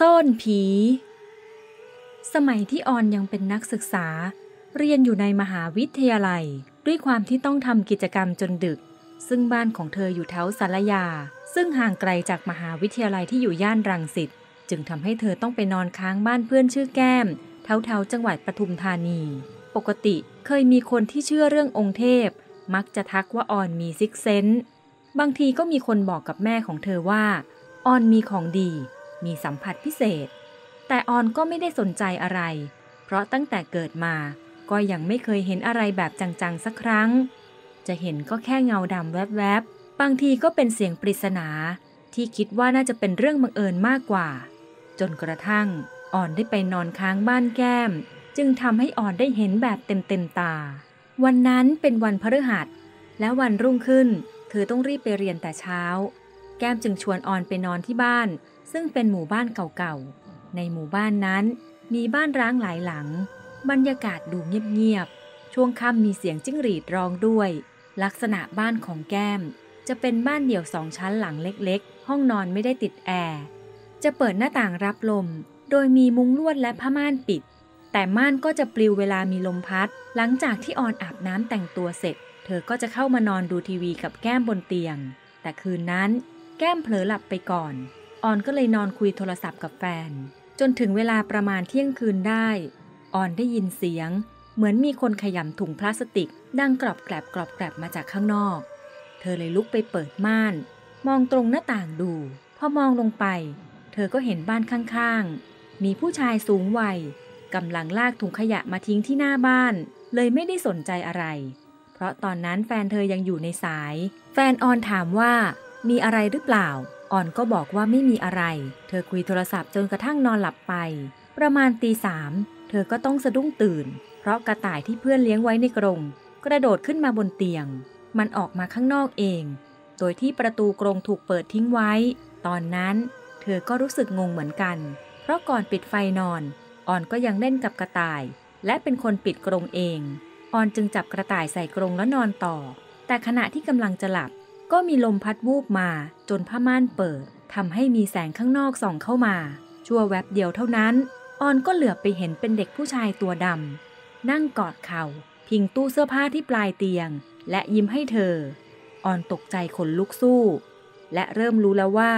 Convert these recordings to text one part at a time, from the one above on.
ซ่อนผี สมัยที่ออนยังเป็นนักศึกษา เรียนอยู่ในมหาวิทยาลัย ด้วยความที่ต้องทำกิจกรรมจนดึก ซึ่งบ้านของเธออยู่แถวสารยา ซึ่งห่างไกลจากมหาวิทยาลัยที่อยู่ย่านรังสิตจึงทำให้เธอต้องไปนอนค้างบ้านเพื่อนชื่อแก้มแถวๆจังหวัดปทุมธานี ปกติเคยมีคนที่เชื่อเรื่ององค์เทพ มักจะทักว่าออนมีซิกเซนบางทีก็มีคนบอกกับแม่ของเธอว่า ออนมีของดี มีสัมผัสพิเศษ แต่ออนก็ไม่ได้สนใจอะไร เพราะตั้งแต่เกิดมาก็ยังไม่เคยเห็นอะไรแบบจังๆสักครั้ง จะเห็นก็แค่เงาดำแวบๆ บางทีก็เป็นเสียงปริศนา ที่คิดว่าน่าจะเป็นเรื่องบังเอิญมากกว่า จนกระทั่งอ่อนได้ไปนอนค้างบ้านแก้ม จึงทำให้อ่อนได้เห็นแบบเต็มๆตา วันนั้นเป็นวันพฤหัส และวันรุ่งขึ้น เธอต้องรีบไปเรียนแต่เช้า แก้มจึงชวนออนไปนอนที่บ้าน ซึ่งเป็นหมู่บ้านเก่าๆ ในหมู่บ้านนั้นมีบ้านร้างหลายหลัง บรรยากาศดูเงียบๆ ช่วงค่ำมีเสียงจิ้งหรีดร้องด้วย ลักษณะบ้านของแก้ม จะเป็นบ้านเดี่ยวสองชั้นหลังเล็กๆ ห้องนอนไม่ได้ติดแอร์ จะเปิดหน้าต่างรับลม โดยมีมุ้งลวดและผ้าม่านปิด แต่ม่านก็จะปลิวเวลามีลมพัด หลังจากที่ออนอาบน้ำแต่งตัวเสร็จ เธอก็จะเข้ามานอนดูทีวีกับแก้มบนเตียง แต่คืนนั้น แก้มเผลอหลับไปก่อน ออนก็เลยนอนคุยโทรศัพท์กับแฟน จนถึงเวลาประมาณเที่ยงคืนได้ ออนได้ยินเสียง เหมือนมีคนขยำถุงพลาสติก ดังกรอบแกรบกรอบแกรบมาจากข้างนอก เธอเลยลุกไปเปิดม่าน มองตรงหน้าต่างดู พอมองลงไป เธอก็เห็นบ้านข้างๆ มีผู้ชายสูงวัยกำลังลากถุงขยะมาทิ้งที่หน้าบ้าน เลยไม่ได้สนใจอะไร เพราะตอนนั้นแฟนเธอยังอยู่ในสาย แฟนออนถามว่า มีอะไรหรือเปล่า อ่อนก็บอกว่าไม่มีอะไร เธอคุยโทรศัพท์จนกระทั่งนอนหลับไป ประมาณตีสามเธอก็ต้องสะดุ้งตื่น เพราะกระต่ายที่เพื่อนเลี้ยงไว้ในกรง กระโดดขึ้นมาบนเตียง มันออกมาข้างนอกเอง โดยที่ประตูกรงถูกเปิดทิ้งไว้ ตอนนั้น เธอก็รู้สึกงงเหมือนกัน เพราะก่อนปิดไฟนอน อ่อนก็ยังเล่นกับกระต่าย และเป็นคนปิดกรงเอง อ่อนจึงจับกระต่ายใส่กรงแล้วนอนต่อ แต่ขณะที่กำลังจะหลับ ก็มีลมพัดวูบมาจนผ้าม่านเปิดทำให้มีแสงข้างนอกส่องเข้ามา ชั่วแวบเดียวเท่านั้น ออนก็เหลือบไปเห็นเป็นเด็กผู้ชายตัวดำนั่งกอดเขา่า พิงตู้เสื้อผ้าที่ปลายเตียง และยิ้มให้เธอ ออนตกใจขนลุกสู้ และเริ่มรู้แล้วว่า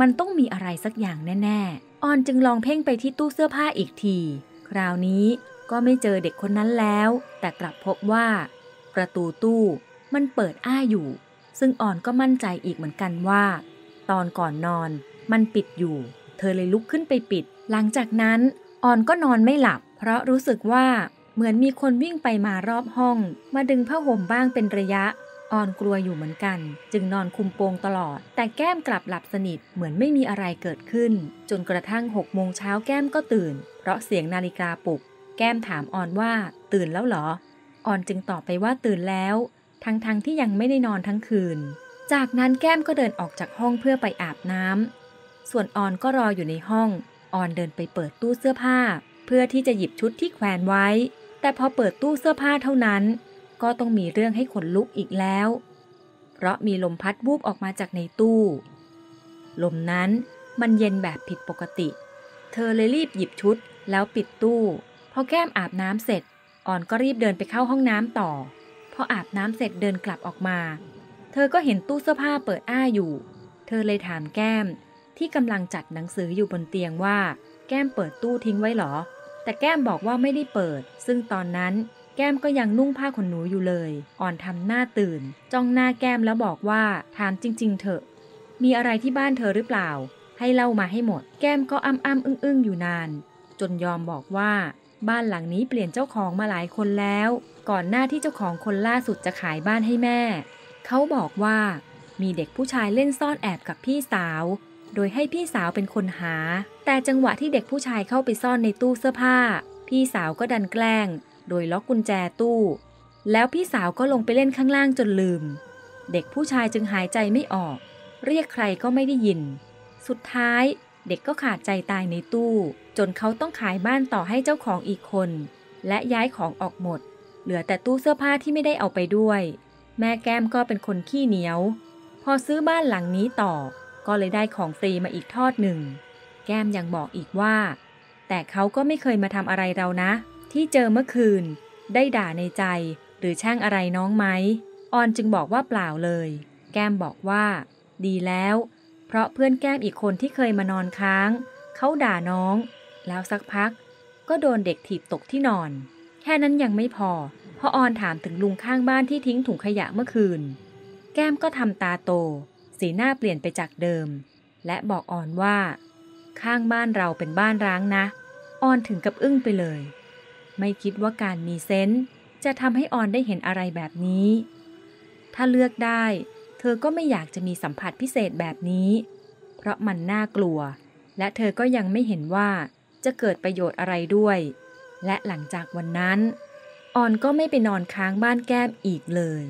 มันต้องมีอะไรสักอย่างแน่ๆ ออนจึงลองเพ่งไปที่ตู้เสื้อผ้าอีกที คราวนี้ก็ไม่เจอเด็กคนนั้นแล้ว แต่กลับพบว่า ประตูตู้มันเปิดอ้าอยู่ ซึ่งอ่อนก็มั่นใจอีกเหมือนกันว่า ตอนก่อนนอนมันปิดอยู่ เธอเลยลุกขึ้นไปปิด หลังจากนั้นอ่อนก็นอนไม่หลับ เพราะรู้สึกว่าเหมือนมีคนวิ่งไปมารอบห้อง มาดึงผ้าห่มบ้างเป็นระยะออนกลัวอยู่เหมือนกัน จึงนอนคุมโปงตลอด แต่แก้มกลับหลับสนิทเหมือนไม่มีอะไรเกิดขึ้น จนกระทั่งหกโมงเช้าแก้มก็ตื่น เพราะเสียงนาฬิกาปลุก แก้มถามออนว่า ตื่นแล้วเหรอ ออนจึงตอบไปว่าตื่นแล้ว ทั้งๆทที่ยังไม่ได้นอนทั้งคืน จากนั้นแก้มก็เดินออกจากห้องเพื่อไปอาบน้ำ ส่วนออนก็รออยู่ในห้อง ออนเดินไปเปิดตู้เสื้อผ้า เพื่อที่จะหยิบชุดที่แขวนไว้ แต่พอเปิดตู้เสื้อผ้าเท่านั้น ก็ต้องมีเรื่องให้ขนลุกอีกแล้ว เพราะมีลมพัดวูบออกมาจากในตู้ ลมนั้นมันเย็นแบบผิดปกติ เธอเลยรีบหยิบชุดแล้วปิดตู้ พอแก้มอาบน้ำเสร็จ ออนก็รีบเดินไปเข้าห้องน้ำต่อ พออาบน้ำเสร็จเดินกลับออกมา เธอก็เห็นตู้เสื้อผ้าเปิดอ้าอยู่ เธอเลยถามแก้มที่กำลังจัดหนังสืออยู่บนเตียงว่า แก้มเปิดตู้ทิ้งไว้หรอ แต่แก้มบอกว่าไม่ได้เปิด ซึ่งตอนนั้นแก้มก็ยังนุ่งผ้าขนหนูอยู่เลย อ่อนทำหน้าตื่น จ้องหน้าแก้มแล้วบอกว่าถามจริง ๆ เถอะ มีอะไรที่บ้านเธอหรือเปล่า ให้เล่ามาให้หมด แก้มก็อ้ำอ้ำอึ้งอึ้งอยู่นาน จนยอมบอกว่า บ้านหลังนี้เปลี่ยนเจ้าของมาหลายคนแล้ว ก่อนหน้าที่เจ้าของคนล่าสุดจะขายบ้านให้แม่ เขาบอกว่ามีเด็กผู้ชายเล่นซ่อนแอบกับพี่สาว โดยให้พี่สาวเป็นคนหา แต่จังหวะที่เด็กผู้ชายเข้าไปซ่อนในตู้เสื้อผ้า พี่สาวก็ดันแกล้ง โดยล็อกกุญแจตู้ แล้วพี่สาวก็ลงไปเล่นข้างล่างจนลืม เด็กผู้ชายจึงหายใจไม่ออก เรียกใครก็ไม่ได้ยิน สุดท้ายเด็กก็ขาดใจตายในตู้ จนเขาต้องขายบ้านต่อให้เจ้าของอีกคน และย้ายของออกหมด เหลือแต่ตู้เสื้อผ้าที่ไม่ได้เอาไปด้วย แม่แก้มก็เป็นคนขี้เหนียว พอซื้อบ้านหลังนี้ต่อ ก็เลยได้ของฟรีมาอีกทอดหนึ่ง แก้มยังบอกอีกว่า แต่เขาก็ไม่เคยมาทำอะไรเรานะ ที่เจอเมื่อคืน ได้ด่าในใจ หรือแช่งอะไรน้องไหมออนจึงบอกว่าเปล่าเลย แก้มบอกว่า ดีแล้ว เพราะเพื่อนแก้มอีกคนที่เคยมานอนค้าง เขาด่าน้อง แล้วสักพัก ก็โดนเด็กถีบตกที่นอน แค่นั้นยังไม่พอเพราะออนถามถึงลุงข้างบ้านที่ทิ้งถุงขยะเมื่อคืน แก้มก็ทำตาโต สีหน้าเปลี่ยนไปจากเดิม และบอกออนว่า ข้างบ้านเราเป็นบ้านร้างนะ ออนถึงกับอึ้งไปเลย ไม่คิดว่าการมีเซนส์จะทำให้ออนได้เห็นอะไรแบบนี้ ถ้าเลือกได้ เธอก็ไม่อยากจะมีสัมผัสพิเศษแบบนี้ เพราะมันน่ากลัว และเธอก็ยังไม่เห็นว่าจะเกิดประโยชน์อะไรด้วย และหลังจากวันนั้น ออนก็ไม่ไปนอนค้างบ้านแก้มอีกเลย